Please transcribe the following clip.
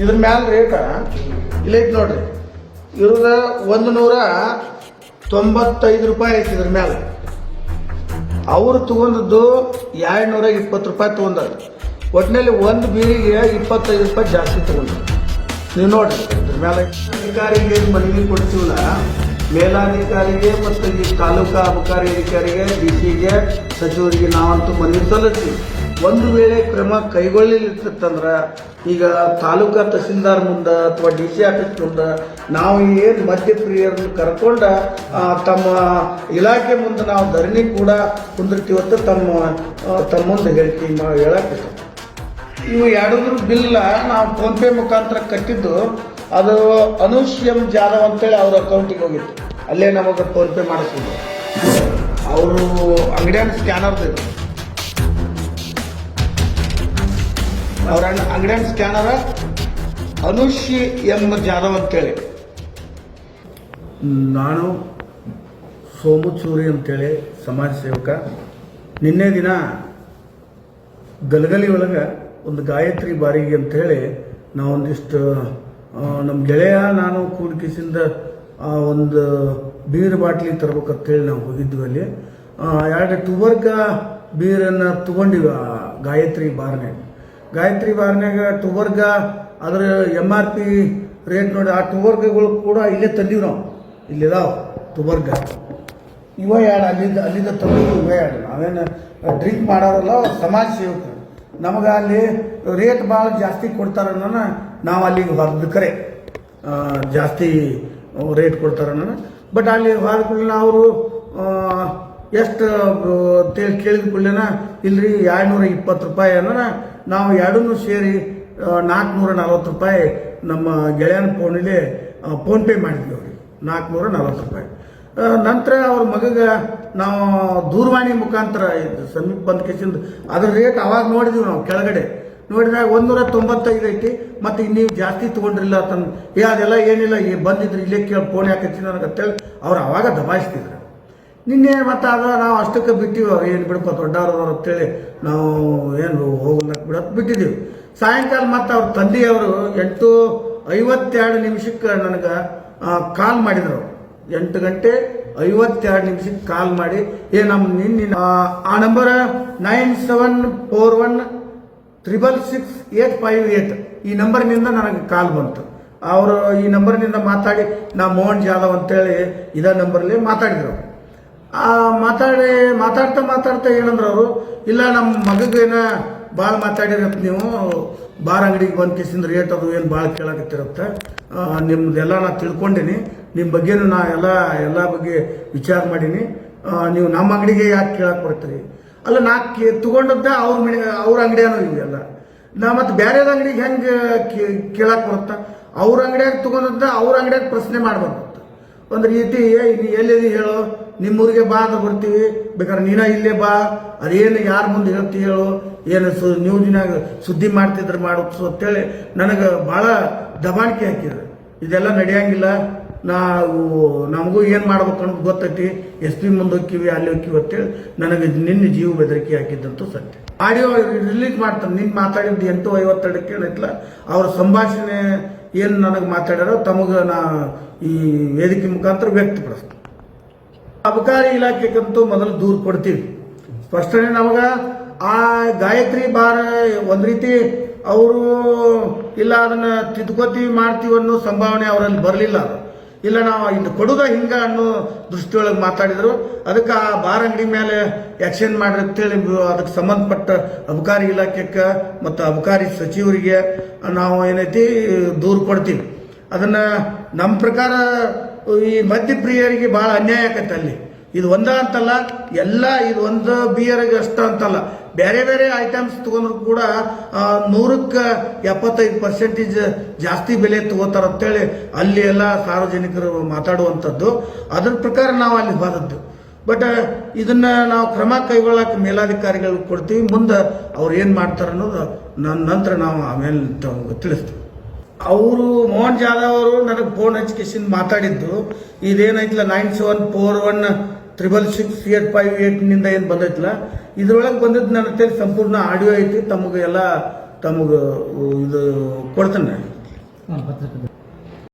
ಇದ್ರ ಮ್ಯಾಲ ರೇಟ ಇಲ್ಲ ಐತಿ ನೋಡ್ರಿ. ಇವ್ರದ ಒಂದು ನೂರ ತೊಂಬತ್ತೈದು ರೂಪಾಯಿ ಐತಿ ಇದ್ರ ಮ್ಯಾಲ. ಅವರು ತಗೊಂಡದ್ದು ಎರಡು ನೂರ ಇಪ್ಪತ್ತು ರೂಪಾಯಿ ತೊಗೊಂಡಾರೆ. ಒಟ್ಟಿನಲ್ಲಿ ಒಂದು ಬೀರಿಗೆ ಇಪ್ಪತ್ತೈದು ರೂಪಾಯಿ ಜಾಸ್ತಿ ತಗೊಂಡ್ರು. ನೀವು ನೋಡ್ರಿ ಇದ್ರ ಮೇಲೆ ಅಧಿಕಾರಿಗೆ ಮನವಿ ಕೊಡ್ತೀವಲ್ಲ, ಮೇಲಾಧಿಕಾರಿಗೆ ಮತ್ತು ಈ ತಾಲೂಕಾ ಅಬಕಾರಿ ಅಧಿಕಾರಿಗೆ, ಡಿ ಸಿಗೆ ಸಚಿವರಿಗೆ ನಾವಂತೂ ಮನವಿ ಸಲ್ಲಿಸ್ತೀವಿ. ಒಂದು ವೇಳೆ ಕ್ರಮ ಕೈಗೊಳ್ಳಲಿತ್ತಂದ್ರ ಈಗ ತಾಲೂಕಾ ತಹಸೀಲ್ದಾರ್ ಮುಂದೆ ಅಥವಾ ಡಿ ಸಿ ಆಫೀಸ್ ಮುಂದೆ ನಾವು ಏನು ಮದ್ಯಪ್ರಿಯರನ್ನು ಕರ್ಕೊಂಡ ತಮ್ಮ ಇಲಾಖೆ ಮುಂದೆ ನಾವು ಧರಣಿ ಕೂಡ ಕುಂದಿರ್ತೀವತ್ತು ತಮ್ಮ ಆ, ತಮ್ಮ ಮುಂದೆ ಹೇಳಿಕೆ ನಾವು ಹೇಳಕ್ಕೆ ಇವು ಎರಡೂ ಬಿಲ್ಲ ನಾವು ಫೋನ್ಪೇ ಮುಖಾಂತರ ಕಟ್ಟಿದ್ದು ಅದು ಅನುಷ್ ಎಂ ಜಾಧವ್ ಅಂತೇಳಿ ಅವ್ರ ಅಕೌಂಟಿಗೆ ಹೋಗಿತ್ತು. ಅಲ್ಲೇ ನಮಗೆ ಫೋನ್ಪೇ ಮಾಡಿಸಿದ್ರು. ಅವರು ಅಂಗಡಿಯನ್ನು ಸ್ಕ್ಯಾನರ್ ಅವ್ರ ಅಂಗಡಿಯನ್ ಸ್ಕ್ಯಾನರ ಅನುಷ್ ಎಂ ಜಾಧವ್ ಅಂತೇಳಿ. ನಾನು ಸೋಮು ಚೂರಿ ಅಂತೇಳಿ ಸಮಾಜ ಸೇವಕ. ನಿನ್ನೆ ದಿನ ಗಲಗಲಿ ಒಳಗೆ ಒಂದು ಗಾಯತ್ರಿ ಬಾರಿಗೆ ಅಂತೇಳಿ ನಾವೊಂದಿಷ್ಟು ನಮ್ಮ ಗೆಳೆಯ ನಾನು ಕೂಡ್ಕಿಸಿಂದ ಒಂದು ಬೀರ್ ಬಾಟ್ಲಿ ತರ್ಬೇಕಂತೇಳಿ ನಾವು ಹೋಗಿದ್ವಿ ಅಲ್ಲಿ. ಎರಡು ಟುಬರ್ಗ ಬೀರನ್ನು ತಗೊಂಡಿವಿ ಗಾಯತ್ರಿ ಬಾರ್ನ್ಯಾಗ ಗಾಯತ್ರಿ ಬಾರ್ನ್ಯಾಗ ಟುಬರ್ಗ ಅದರ ಎಂ ಆರ್ ಪಿ ರೇಟ್ ನೋಡಿ, ಆ ಟುಬರ್ಗಗಳು ಕೂಡ ಇಲ್ಲೇ ತಂದೀವಿ ನಾವು. ಇಲ್ಲಿದಾವ ಟುಬರ್ಗ ಇವ ಯಾರು ಅಲ್ಲಿಂದ ಅಲ್ಲಿಂದ ತಂದು ಇವ ಯಾರು ನಾವೇನು ಡ್ರಿಂಕ್ ಮಾಡೋರಲ್ಲ ಸಮಾಜ ಸೇವಕರು. ನಮಗೆ ಅಲ್ಲಿ ರೇಟ್ ಭಾಳ ಜಾಸ್ತಿ ಕೊಡ್ತಾರನ್ನ ನಾವು ಅಲ್ಲಿಗೆ ಹೊರದು ಕರೆ. ಜಾಸ್ತಿ ರೇಟ್ ಕೊಡ್ತಾರನ್ನ ಬಟ್ ಅಲ್ಲಿ ಹೊರ ಕೂಡಲೇ ಅವರು ಎಷ್ಟು ಅಂತೇಳಿ ಕೇಳಿದ ಕೂಡಲೇನ, ಇಲ್ರಿ, ಎರಡುನೂರ ಇಪ್ಪತ್ತು ರೂಪಾಯಿ ಅನ್ನೋನ ನಾವು ಎರಡನ್ನೂ ಸೇರಿ ನಾಲ್ಕುನೂರ ನಲ್ವತ್ತು ರೂಪಾಯಿ ನಮ್ಮ ಗೆಳೆಯನ ಫೋನಲ್ಲಿ ಫೋನ್ಪೇ ಮಾಡಿದ್ವಿ ಅವ್ರಿಗೆ. ನಾಲ್ಕುನೂರ ನಲ್ವತ್ತು ರೂಪಾಯಿ. ನಂತರ ಅವ್ರ ಮಗಗೆ ನಾವು ದೂರವಾಣಿ ಮುಖಾಂತರ ಸಮೀಪ ಬಂದ ಕೇಸಿಂದ ಅದ್ರ ರೇಟ್ ಅವಾಗ ನೋಡಿದ್ವಿ ನಾವು ಕೆಳಗಡೆ. ನೋಡಿದಾಗ ಒಂದೂರ ತೊಂಬತ್ತೈದು ಐತಿ, ಮತ್ತು ನೀವು ಜಾಸ್ತಿ ತೊಗೊಂಡ್ರಿಲ್ಲ ತನ್ನ ಏ, ಅದೆಲ್ಲ ಏನಿಲ್ಲ, ಈ ಬಂದಿದ್ರು ಇಲ್ಲೇ ಕೇಳಿ, ಫೋನ್ ಯಾಕೆ ನನಗೆ ಅಂತೇಳಿ ಅವ್ರು ಅವಾಗ ದಬಾಯಿಸ್ತಿದ್ರು. ನಿನ್ನೆ ಮತ್ತೆ ಅದ ನಾವು ಅಷ್ಟಕ್ಕೆ ಬಿಟ್ಟಿವಿ. ಏನು ಬಿಡಪ್ಪ ದೊಡ್ಡವ್ರವ್ರು ಅಂತೇಳಿ ನಾವು ಏನು ಹೋಗ್ಲಕ್ಕೆ ಬಿಡೋದು ಬಿಟ್ಟಿದ್ದೀವಿ ಸಾಯಂಕಾಲ ಮತ್ತು ಅವ್ರ ತಂದೆಯವರು ಎಂಟು ಐವತ್ತೆರಡು ನಿಮಿಷಕ್ಕೆ ನನಗೆ ಕಾಲ್ ಮಾಡಿದರು. ಎಂಟು ಗಂಟೆ ಐವತ್ತೆರಡು ನಿಮಿಷಕ್ಕೆ ಕಾಲ್ ಮಾಡಿ, ಏ ನಮ್ಮ ನಿನ್ನ ಆ number nine seven four one triple six eight five eight ಈ ನಂಬರ್ನಿಂದ ನನಗೆ ಕಾಲ್ ಬಂತು. ಅವರು ಈ ನಂಬರ್ನಿಂದ ಮಾತಾಡಿ, ನಾ ಮೋಹನ್ ಜಾಧವ್ ಅಂತೇಳಿ ಇದೇ ನಂಬರ್ಲಿ ಮಾತಾಡಿದ್ರು. ಮಾತಾಡಿ, ಮಾತಾಡ್ತಾ ಮಾತಾಡ್ತಾ ಏನಂದ್ರೆ ಅವರು, ಇಲ್ಲ ನಮ್ಮ ಮಗಗೇನ ಭಾಳ ಮಾತಾಡಿರತ್ತ ನೀವು, ಬಾರ್ ಅಂಗಡಿಗೆ ಬಂದು ಕಿಸಿಂದ ರೇಟ್ ಅದು ಏನು ಭಾಳ ಕೇಳಕತ್ತಿರುತ್ತೆ. ನಿಮ್ಮದೆಲ್ಲ ನಾ ತಿಳ್ಕೊಂಡಿನಿ ನಿಮ್ಮ ಬಗ್ಗೆನೂ ನಾ ಎಲ್ಲ ಎಲ್ಲ ಬಗ್ಗೆ ವಿಚಾರ ಮಾಡೀನಿ. ನೀವು ನಮ್ಮ ಅಂಗಡಿಗೆ ಯಾಕೆ ಕೇಳಕ್ಕೆ ಬರ್ತೀರಿ? ಅಲ್ಲ, ನಾ ಕೇ, ತಗೊಂಡದ್ದ ಅವ್ರ ಮನೆ, ಅವ್ರ ಅಂಗಡಿಯೂ ಇವೆಲ್ಲ ನಾ ಮತ್ತು ಬೇರೆದ ಅಂಗಡಿಗೆ ಹೆಂಗೆ ಕೇಳಕ್ಕೆ ಬರುತ್ತಾ? ಅವ್ರ ಅಂಗಡಿಯಾಗ ತಗೊಂಡದ್ದ ಅವ್ರ ಅಂಗಡಿಯಾಗ ಪ್ರಶ್ನೆ ಮಾಡ್ಬಾರ್ದು. ಒಂದು ರೀತಿ ಎಲ್ಲಿದೆ ಹೇಳು? ನಿಮ್ಮೂರಿಗೆ ಬಾ ಅಂತ ಬರ್ತೀವಿ ಬೇಕಾದ್ರೆ ನೀನ ಇಲ್ಲೇ ಬಾ. ಅದೇನು ಯಾರ ಮುಂದೆ ಹೇಳ್ತಿ ಹೇಳು? ಏನು ಸು ನ್ಯೂಸ್ನಾಗ ಸುದ್ದಿ ಮಾಡ್ತಿದ್ರು ಮಾಡೋದು ಅಂತೇಳಿ ನನಗೆ ಭಾಳ ದಬಾಣಿಕೆ ಹಾಕಿದ್ರು. ಇದೆಲ್ಲ ನಡೆಯಂಗಿಲ್ಲ. ನಾವು, ನಮಗೂ ಏನು ಮಾಡ್ಬೇಕು ಅನ್ನೋದು ಗೊತ್ತೈತಿ. ಎಸ್ ಪಿ ಮುಂದೆ ಹೋಗ್ತೀವಿ ಅಲ್ಲಿ ಹೋಗ್ತೀವಿ ಅಂತೇಳಿ ನನಗೆ ನಿನ್ನೆ ಜೀವ ಬೆದರಿಕೆ ಹಾಕಿದ್ದಂತೂ ಸತ್ಯ. ಆಡಿಯೋ ರಿಲೀಸ್ ಮಾಡ್ತಾರೆ ನಿನ್ನ ಮಾತಾಡಿದ್ದು ಎಂಟು ಐವತ್ತೆರಡಕ್ಕೆ ಏನೈತಲ್ಲ? ಅವ್ರ ಸಂಭಾಷಣೆ ಏನು ನನಗೆ ಮಾತಾಡ್ಯಾರೋ ತಮಗೆ ನಾ ಈ ವೇದಿಕೆ ಮುಖಾಂತರ ವ್ಯಕ್ತಪಡಿಸ್ತೀನಿ. ಅಬಕಾರಿ ಇಲಾಖೆಗಂತೂ ಮೊದಲು ದೂರು ಕೊಡ್ತೀವಿ. ಸ್ಪಷ್ಟನೆ ನಮಗ ಆ ಗಾಯತ್ರಿ ಬಾರ ಒಂದು ರೀತಿ ಅವರು ಇಲ್ಲ ಅದನ್ನ ತಿದ್ಕೋತೀವಿ ಮಾಡ್ತೀವಿ ಅನ್ನೋ ಸಂಭಾವನೆ ಅವರಲ್ಲಿ ಬರಲಿಲ್ಲ ಇಲ್ಲ, ನಾವು ಇನ್ನು ಕೊಡುದ ಹಿಂಗ ಅನ್ನೋ ದೃಷ್ಟಿಯೊಳಗೆ ಮಾತಾಡಿದ್ರು. ಅದಕ್ಕೆ ಆ ಬಾರ್ ಅಂಗಡಿ ಮೇಲೆ ಆಕ್ಷನ್ ಮಾಡ್ರಿ ಅಂತೇಳಿ ಅದಕ್ಕೆ ಸಂಬಂಧಪಟ್ಟ ಅಬಕಾರಿ ಇಲಾಖೆಗೆ ಮತ್ತು ಅಬಕಾರಿ ಸಚಿವರಿಗೆ ನಾವು ಏನೈತಿ, ದೂರು ಕೊಡ್ತೀವಿ. ಅದನ್ನು ನಮ್ಮ ಪ್ರಕಾರ ಈ ಮಧ್ಯಪ್ರಿಯರಿಗೆ ಭಾಳ ಅನ್ಯಾಯ ಆಕತ್ತೆ ಅಲ್ಲಿ. ಇದು ಒಂದ ಅಂತಲ್ಲ, ಎಲ್ಲ ಇದು ಒಂದು ಬಿಯರ್ಗೆ ಅಷ್ಟ ಅಂತಲ್ಲ. ಬೇರೆ ಬೇರೆ ಐಟಮ್ಸ್ ತಗೊಂಡ್ರು ಕೂಡ ನೂರಕ್ಕೆ ಎಪ್ಪತ್ತೈದು ಪರ್ಸೆಂಟೇಜ್ ಜಾಸ್ತಿ ಬೆಲೆ ತಗೋತಾರ ಅಂತೇಳಿ ಅಲ್ಲಿ ಎಲ್ಲ ಸಾರ್ವಜನಿಕರು ಮಾತಾಡುವಂಥದ್ದು ಅದ್ರ ಪ್ರಕಾರ ನಾವು ಅಲ್ಲಿ ಹೋದದ್ದು. ಬಟ್ ಇದನ್ನ ನಾವು ಕ್ರಮ ಕೈಗೊಳ್ಳಕ್ಕೆ ಮೇಲಾಧಿಕಾರಿಗಳು ಕೊಡ್ತೀವಿ. ಮುಂದೆ ಅವ್ರು ಏನು ಮಾಡ್ತಾರೆ ಅನ್ನೋದು ನನ್ನ ನಂತರ ನಾವು ಆಮೇಲೆ ತಿಳಿಸ್ತೀವಿ. ಅವರು ಮೋಹನ್ ಜಾಧವ್ ಅವರು ನನಗೆ ಫೋನ್ ಹಚ್ಚಿಕಿಸಿಂದ ಮಾತಾಡಿದ್ದು ಇದೇನೈತಿಲ್ಲ nine seven four one triple six eight five ಏಟ್ನಿಂದ ಏನು ಬಂದೈತಲ್ಲ, ಇದ್ರೊಳಗೆ ಬಂದಿದ್ದು ನನ್ನ ತೇಲಿ ಸಂಪೂರ್ಣ ಆಡಿಯೋ ಐತಿ, ತಮಗೆ ಎಲ್ಲ ತಮಗೆ, ಇದು ಕೊಡ್ತೇನೆ. ನಾನು